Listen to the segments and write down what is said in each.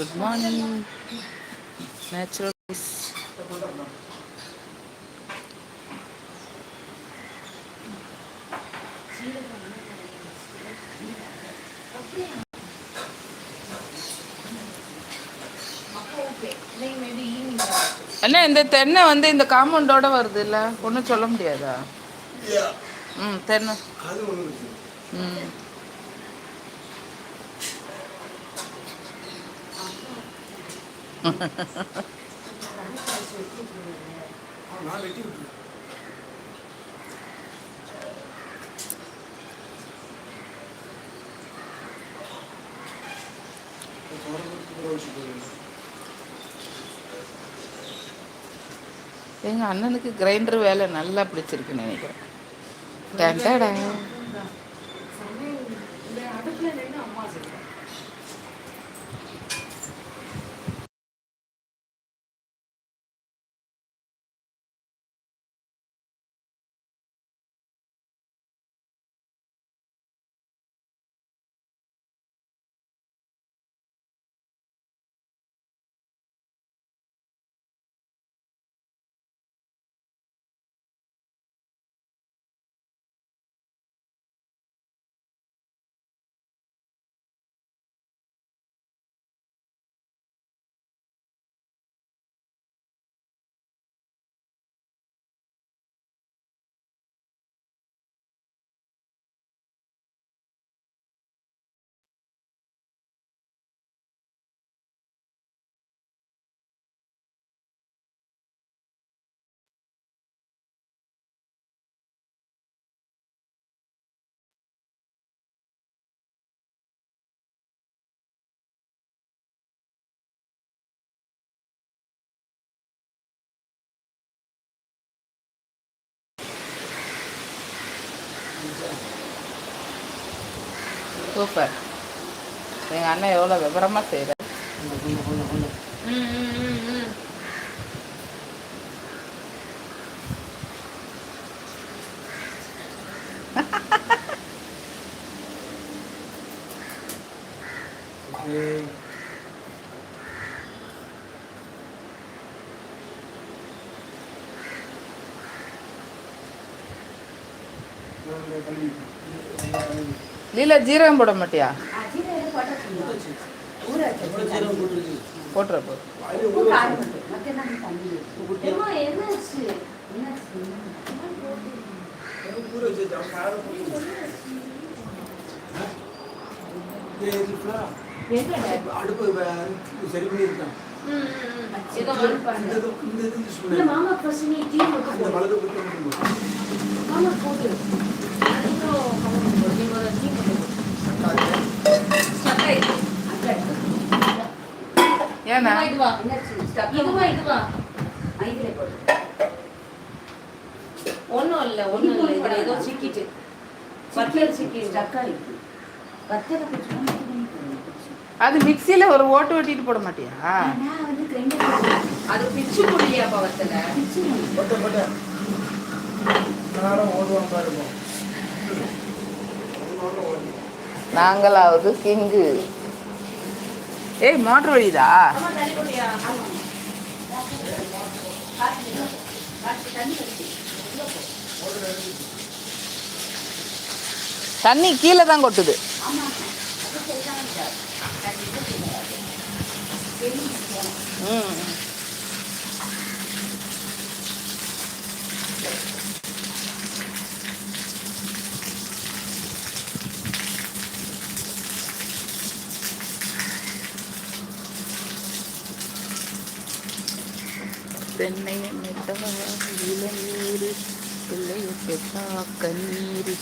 Good morning natural அண்ணா இந்த தென்னை வந்து இந்த காம்பவுண்டோட வருது இல்ல ஒன்றும் சொல்ல முடியாதா? ம் தென்னை. ம். எங்கள் அண்ணனுக்கு கிரைண்டர் வேலை நல்லா பிடிச்சிருக்குன்னு நினைக்கிறேன். சூப்பர் எங்கள் அண்ணன் எவ்வளோ விவரமாக செய்கிறார் ஏய். நான் கழுவி கழுவி லீலா ஜீரகம் போட மாட்டியா? போட்டுற போ போட்டு அடுப்பு சரி பண்ணியிருக்கான் இந்த பண்ணு. அந்த வலது பக்கம் மட்டும் போடு. ஏன்னா ஒன்றும் இல்லை ஒன்றும் இல்லை. இதில் ஏதோ சிக்கிட்டு. பட்டியல் சிக்கிட்டு அது மிக்சியில் ஒரு ஓட்டு ஓட்டிட்டு போட மாட்டியா? அது பிச்சு முடியா பவத்தில். நாங்களாவது கிங்கு. ஏய் மோட்டர் வழிதா தண்ணி கீழே தான் கொட்டுது. ம். தென்னையை மெட்டா இளநீர் பிள்ளையை பெற்றா கண்ணீர்.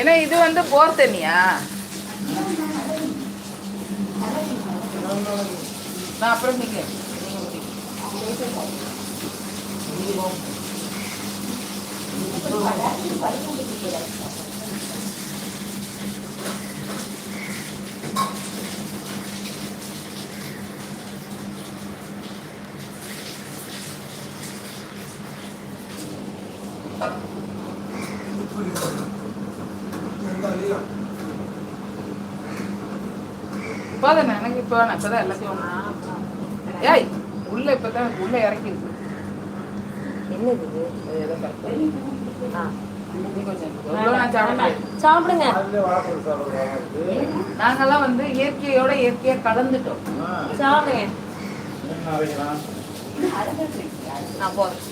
ஏன்னா இது வந்து போர் தண்ணியா? நான் அப்புறம் நீங்க இருந்தாலே இப்போதானே எனக்கு இப்போ இப்போதான் எல்லாத்தையும் ஏய் உள்ள இப்போதான் உள்ள இறக்கிருக்கு என்னது நான். சாப்பிடுங்க. நாங்கெல்லாம் வந்து இயற்கையோட இயற்கையா கலந்துட்டோம். சாப்பிடுங்க. நான்? போறேன்.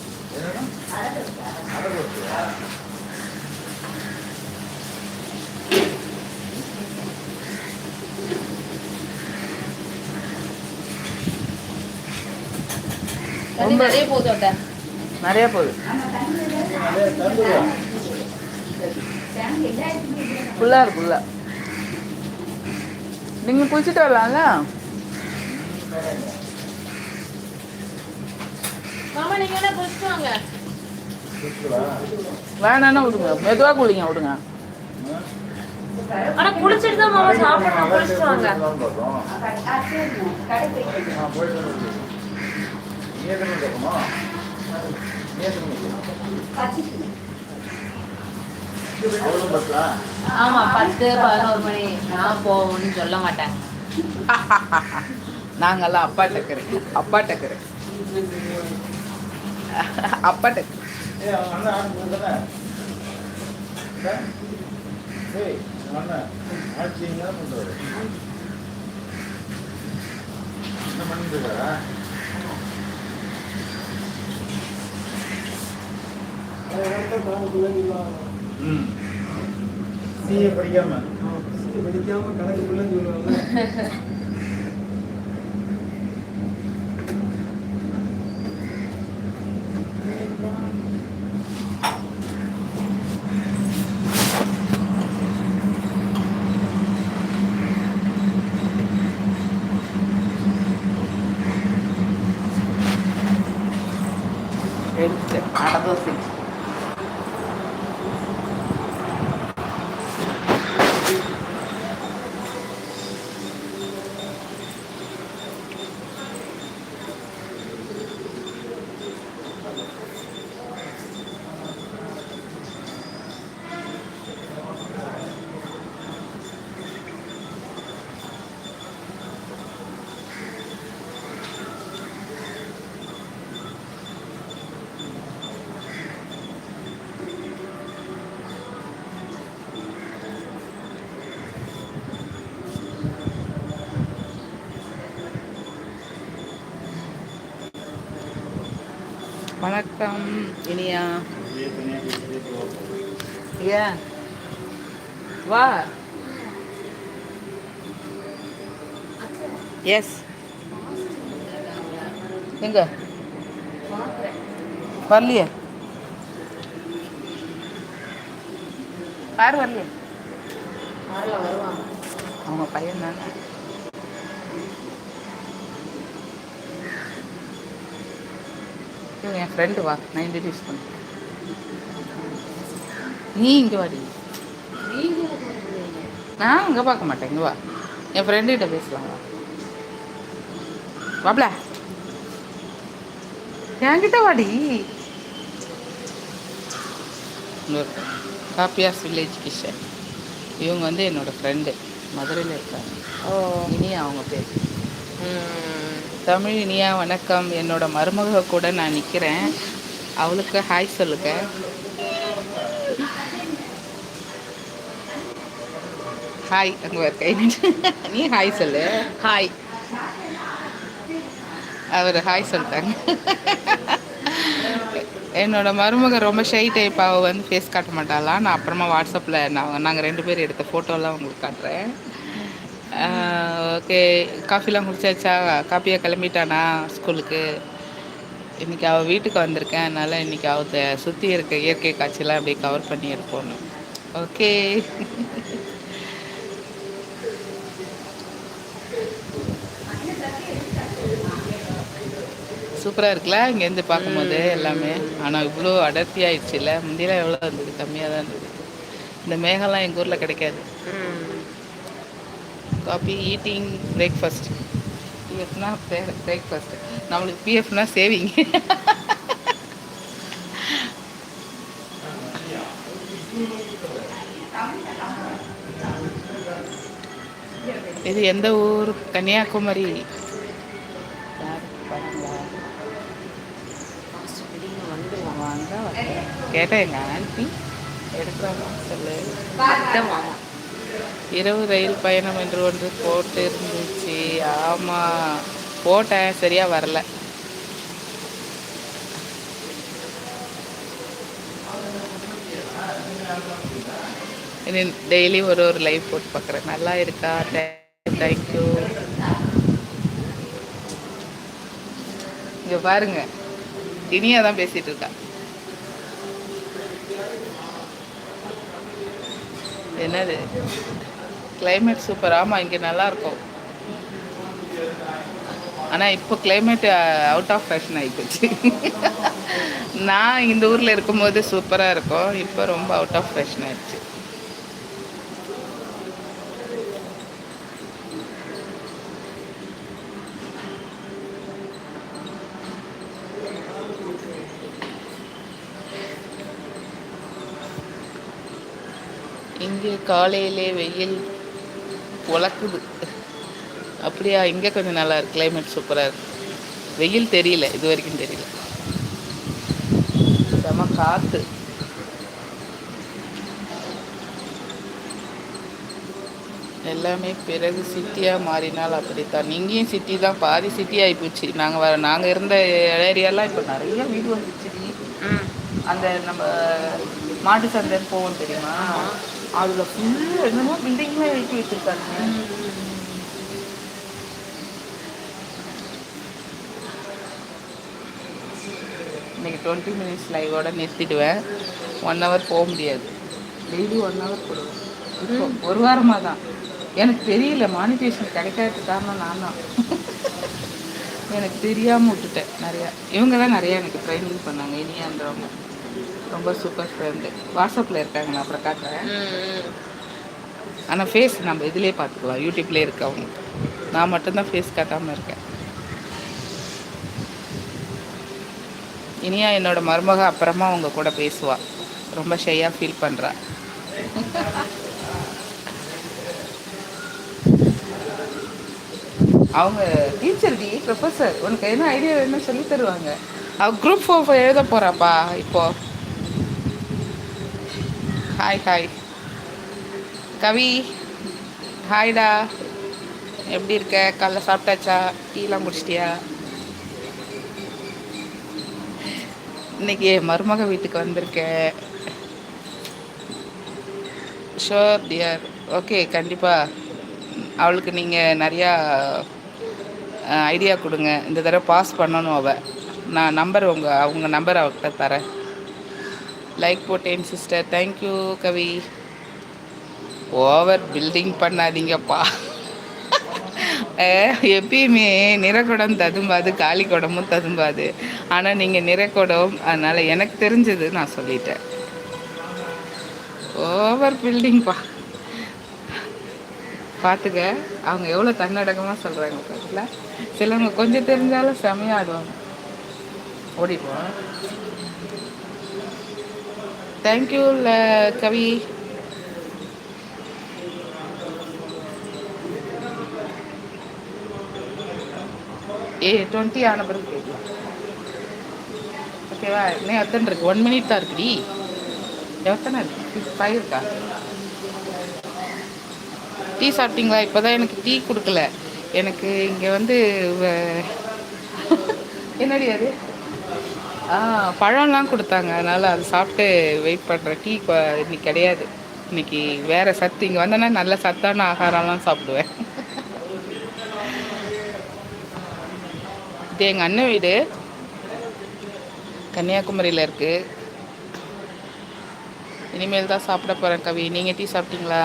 நிறைய அத்தை. நிறைய போகுது. அதே தந்துடுவோம் ஃபுல்லா இருக்கு உள்ள நீங்க குளிச்சுட்டு வரலாம்ல வேணாம்னா விடுங்க. மெதுவா குளிங்க விடுங்க. ஆனா குளிச்சுட்டு தான் மாமா சாப்பிடணும். குளிச்சுட்டு வாங்க. ஆமா பத்து பதினோரு மணி. நான் போகணும்னு சொல்ல மாட்டேன் நாங்கெல்லாம் அப்பா டக்கரு அப்பா டக்கரு அப்பா டக்கரு ஏய் அவன் அண்ணன் ஆடு போகுதானே ஏய் அவன் அண்ணன் ஆட்சிங்க தான் பண்ணுறாரு என்ன பண்ணிட்டு இருக்காரா அதை சிஏ படிக்காம படிக்காம சொல்லுவாங்க எடுத்து அடை வணக்கம். இனியா. ஏன் வா. எஸ் எங்க? வரலையே. யார் வரலையே? வருவாங்க? அவங்க பையன் தானே. என் ஃப்ரெண்டு வா? நான் இன்ட்ரடியூஸ் பண்ண நீ இங்கே வாடி. நான் அங்கே பார்க்க மாட்டேன். இங்கே வா. என் ஃப்ரெண்டுகிட்ட பேசலாம். வா. வாப்ல. என்கிட்ட வாடி. காப்பியாஸ் வில்லேஜ் கிஷன் இவங்க வந்து என்னோட ஃப்ரெண்டு மதுரையில் இருக்காங்க. ஓ. இனி அவங்க பேர். தமிழ் இனியா வணக்கம். என்னோட மருமக கூட நான் நிற்கிறேன் அவளுக்கு ஹாய் சொல்லுங்க. ஹாய் அங்கே ஒரு கை நீட்டு. நீ ஹாய் சொல்லு. ஹாய் அவர் ஹாய் சொல்லிட்டாங்க. என்னோட மருமக ரொம்ப ஷை டைப் அவள் வந்து ஃபேஸ் காட்ட மாட்டாளாம் நான் அப்புறமா வாட்ஸ்அப்பில் நான் நாங்கள் ரெண்டு பேரும் எடுத்த ஃபோட்டோலாம் உங்களுக்கு காட்டுறேன். ஓகே காஃபிலாம் குடிச்சாச்சா காப்பியாக கிளம்பிட்டானா ஸ்கூலுக்கு இன்றைக்கி அவள் வீட்டுக்கு வந்திருக்கேன். அதனால் இன்றைக்கி அவ சுற்றி இருக்க இயற்கை காட்சியெல்லாம் அப்படியே கவர் பண்ணி எடுப்போம். ஓகே. சூப்பராக இருக்குல்ல? இங்கேருந்து பார்க்கும்போது எல்லாமே. ஆனால் இவ்வளோ அடர்த்தி ஆயிடுச்சுல்ல? முந்தியெல்லாம் எவ்வளோ இருந்தது? கம்மியாக தான் இருந்தது. இந்த மேகம்லாம் எங்கள் ஊரில் கிடைக்காது. காப்பி ஈட்டிங் பிரேக்ஃபாஸ்ட் பிஎஃப்னா பிரேக்ஃபாஸ்ட் நம்மளுக்கு பிஎஃப்னா சேவிங் இது எந்த ஊர்? கன்னியாகுமரி. கேட்டேன் எங்கள் ஆண்டி எடுக்கிறாங்க சொல்லு மாமா இரவு ரயில் பயணம் என்று ஒன்று போட்டு இருந்துச்சு ஆமாம் போட்டேன். சரியாக வரல. இனி டெய்லி ஒரு ஒரு லைவ் போட்டு பார்க்குறேன் நல்லா இருக்கா? தேங்க்யூ இங்கே பாருங்க. இனியா தான் பேசிட்டு இருக்கா. என்னது? கிளைமேட் சூப்பர் ஆமாம் இங்கே நல்லா இருக்கும் ஆனால் இப்போ கிளைமேட் அவுட் ஆஃப் ஃபேஷன் ஆகிப்போச்சு நான் இந்த ஊரில் இருக்கும்போது சூப்பராக இருக்கும். இப்போ ரொம்ப அவுட் ஆஃப் ஃபேஷன் ஆயிடுச்சு. இங்கே காலையிலே வெயில் உலக்குது. அப்படியா இங்கே கொஞ்சம் நல்லா இருக்கு. கிளைமேட் சூப்பராக இருக்கு. வெயில் தெரியல இது வரைக்கும் தெரியல. செம காற்று எல்லாமே பிறகு சிட்டியாக மாறினால் அப்படித்தான். இங்கேயும் சிட்டி தான். பாதி சிட்டி ஆகிப்போச்சு நாங்கள் வர நாங்கள் இருந்த ஏரியாலாம் இப்போ நிறைய வீடு வந்துச்சு. ம். அந்த நம்ம மாட்டு சந்தைன்னு போவோம் தெரியுமா? அதில் ஃபுல்லாக என்னமோ பில்டிங்லாம் எழுப்பி வச்சுருக்காங்க. இன்னைக்கு டுவெண்ட்டி மினிட்ஸ் லைவோட நிறுத்திடுவேன். ஒன் ஹவர் போக முடியாது. டெய்லி ஒன் ஹவர் போடுவேன். இப்போ ஒரு வாரமாக தான் எனக்கு தெரியல மானிட்டேஷன் கிடைக்காத காரணம் நான் தான் எனக்கு தெரியாமல் விட்டுட்டேன் நிறையா. இவங்க தான் நிறையா எனக்கு ட்ரைனிங் பண்ணாங்க இனியான்றவங்க. ரொம்ப சூப்பர் ஃப்ரெண்டு வாட்ஸ்அப்பில் இருக்காங்க நான் அப்புறம் காட்டுறேன் ஆனால் ஃபேஸ் நம்ம இதிலே பார்த்துக்கலாம். யூடியூப்லேயே இருக்கு அவங்க. நான் மட்டும்தான் ஃபேஸ் காட்டாமல் இருக்கேன். இனியா என்னோட மருமக அப்புறமா அவங்க கூட பேசுவா. ரொம்ப ஷையாக ஃபீல் பண்ணுறா அவங்க டீச்சர் டி ப்ரொஃபஸர் உனக்கு என்ன ஐடியா வேணும்னு சொல்லி தருவாங்க. அவ குரூப் ஃபோர் எழுத போகிறாப்பா இப்போ? ஹாய் ஹாய் கவி ஹாய்டா எப்படி இருக்க? காலைல சாப்பிட்டாச்சா? டீலாம் குடிச்சிட்டியா? இன்னைக்கு என் மருமக வீட்டுக்கு வந்திருக்கேன். ஷோர் டியர் ஓகே கண்டிப்பாக அவளுக்கு நீங்கள் நிறையா ஐடியா கொடுங்க. இந்த தடவை பாஸ் பண்ணணும் அவள் நான் நம்பர் உங்கள் அவங்க நம்பர் அவகிட்ட தரேன். லைக் போட்டேன் sister thank you Kavi. Over building பண்ணாதீங்கப்பா. எப்பயுமே நிறக்குடம் ததும்பாது காலி குடமும் ததும்பாது. ஆனால் நீங்கள் நிறக்குடம் அதனால் எனக்கு தெரிஞ்சது நான் சொல்லிட்டேன். ஓவர் பில்டிங்ப்பா பார்த்துக்க அவங்க எவ்வளோ தன்னடக்கமாக சொல்கிறாங்க பார்த்துல சிலவங்க கொஞ்சம் தெரிஞ்சாலும் செமையாக ஆடுவாங்க. தேங்க்யூ கவி ஏ டுவெண்ட்டி ஆன பிறகு கேட்கலாம் ஓகேவா இன்னும் எத்தனை இருக்கு? ஒன் மினிட் தான் இருக்குடி. எத்தனை இருக்கு? ஃபைவ் இருக்கா? டீ சாப்பிட்டீங்களா? இப்போ தான் எனக்கு டீ கொடுக்கல. எனக்கு இங்கே வந்து என்னடி அது? பழம்லாம் கொடுத்தாங்க. அதனால் அது சாப்பிட்டு வெயிட் பண்ணுறேன் டீ இன்னைக்கு கிடையாது. இன்னைக்கு வேறு சத்து. இங்கே வந்தோன்னா நல்ல சத்தான ஆகாரம்லாம் சாப்பிடுவேன். இது எங்கள் அண்ணன் வீடு. கன்னியாகுமரியில் இருக்குது இனிமேல் தான் சாப்பிட போகிறேன் கவி. நீங்கள் டீ சாப்பிட்டீங்களா?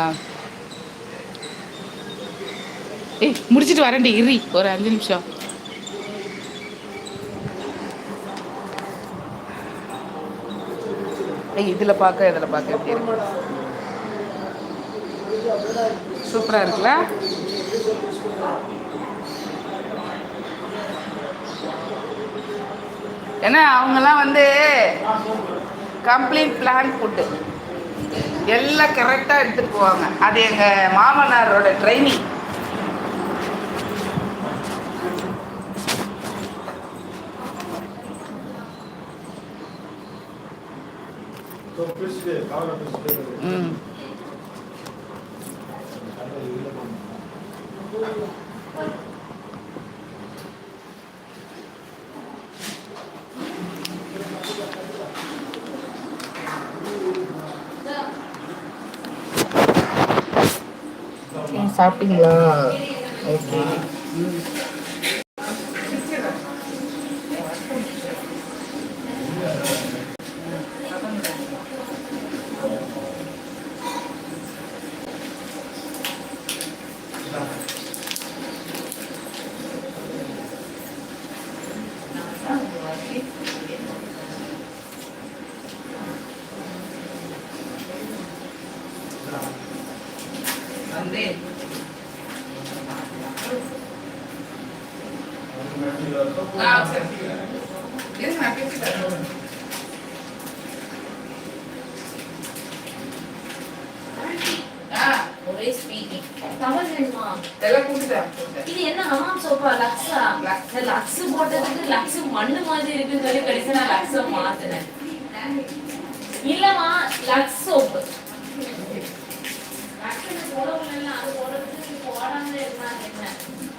ஏய் முடிச்சிட்டு வரேன்டி. இறி ஒரு அஞ்சு நிமிஷம். இதில் பார்க்க இதில் பார்க்க எப்படி இருக்கு. சூப்பராக இருக்குல்ல? ஏன்னா அவங்கெல்லாம் வந்து கம்ப்ளீட் பிளான் ஃபுட்டு எல்லாம் கரெக்டாக எடுத்துகிட்டு போவாங்க. அது எங்கள் மாமனாரோட ட்ரைனிங் 嗯。தமிழ் வேணுமா எல்லாம் கூட்டுட்டேன் இது என்ன ஹமாம் சோப்பா லக்ஸா? லக்ஸ். போட்டதுக்கு லக்ஸ் மண்ணு மாதிரி இருக்குன்னு சொல்லி கடைசி நான் லக்ஸ மாத்தினேன். இல்லம்மா லக்ஸ் சோப்பு.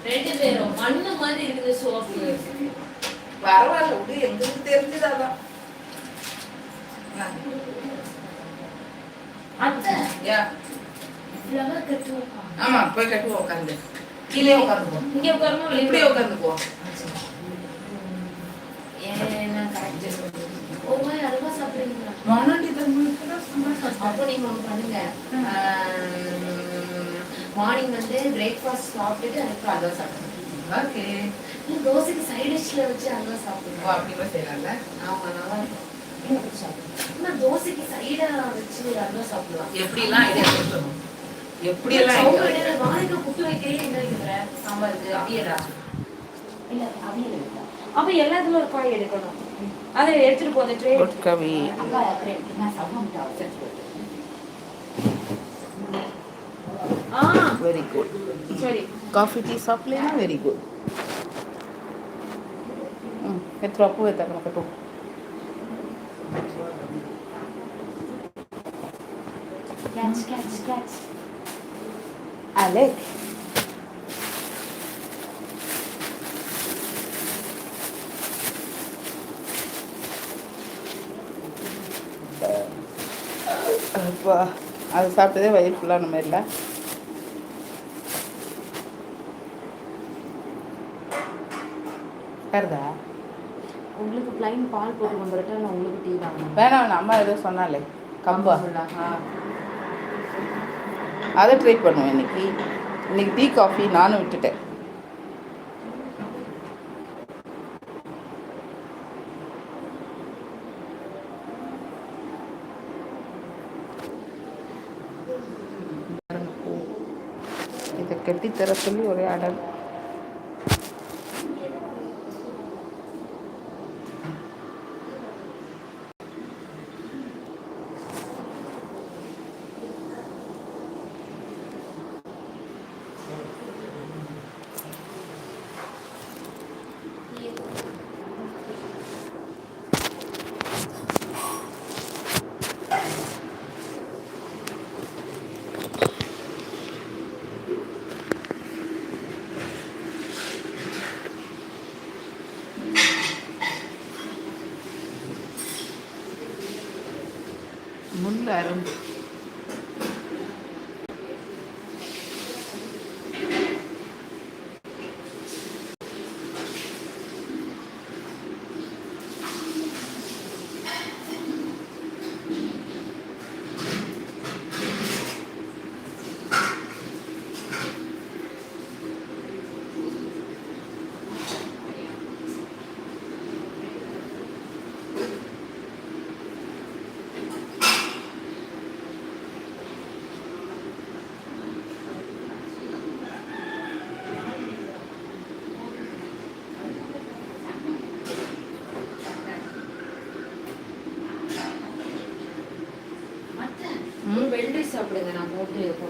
ரெண்டு பேரும் மண்ணு மாதிரி இருக்குது சோப்பு. பரவாயில்ல விடு எங்களுக்கு தெரிஞ்சதாதான் அத்தை. யா. ஃப்ளவர் கட்டுவோம். ஆமா போய் கட்டுவோம் உட்காந்து கீழே உட்காந்துப்போம் இங்க உட்காரமா வெளியே இப்படியே உட்காந்துக்குவோம். ஏன்னா கரெக்ட் ஒரு மாதிரி அல்வா சாப்பிடுறீங்களா மொன்னாடி அப்போ நீங்க ஒண்ணு பண்ணுங்க. மார்னிங் வந்து பிரேக்ஃபாஸ்ட் சாப்பிட்டுட்டு அதுக்கப்புறம் அல்வா சாப்பிடுங்க. ஓகே. தோசைக்கு சைட் டிஷ்ல வச்சு அல்வா ஓ சாப்பிடுங்க. அப்படி கூட செய்யலாம்ல? ஆமா நல்லா இருக்கும் தோசைக்கு சைடா வச்சு அல்வா சாப்பிடலாம் எப்படிலாம் ஐடியா எப்படியெல்லாம் சவுக்கு idea இடையில வாழைக்காய் புட்டு வைக்கிறே என்ன வைக்கிற சாம்பாருக்கு அப்படியேடா இல்ல அவியல் எடுத்தா அப்ப எல்லாத்துலயும் ஒரு காய் எடுக்கணும் அதை எடுத்துட்டு போன ட்ரே குட் கவி அக்கா ட்ரே நான் சம்மம் செஞ்சு ஆ வெரி குட் சரி ಕಾಫಿ ಟೀ ಸಾಪ್ಲೇನಾ ವೆರಿ ಗುಡ್ ಹ್ಞೂ ಎತ್ತರ ಅಪ್ಪು ಎತ್ತ ಕಟ್ಟು catch catch catch Alec. அது சாப்பிட்டதே வயிறு ஃபுல்லான மாதிரி இல்லை. கருதா உங்களுக்கு பிளைன் பால் போட்டு கொண்டு வரட்டா நான் உங்களுக்கு டீ வாங்கணும். வேணாம் அம்மா எதுவும் சொன்னாலே. கம்பா. ஆ அதை ட்ரை பண்ணுவேன் இன்னைக்கு. இன்னைக்கு டீ காஃபி நானும் விட்டுட்டேன். இதை கட்டித்தர சொல்லி ஒரே அடல் you.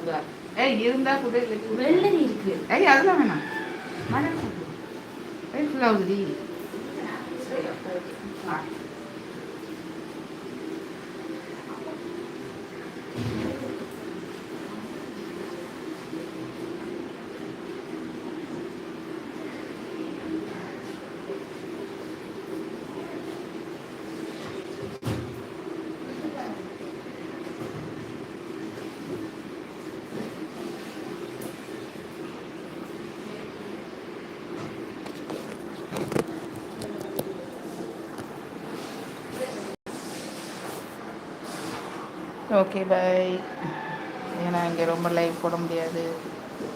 வரேன் ஏய் இருந்தா கூட வெள்ளரி இருக்கு. ஏய் அதெல்லாம் வேணாம். மழை ஏய் ஃபுல்லாகுதுடி ஓகே பை ஏன்னா இங்கே ரொம்ப லைவ் போட முடியாது.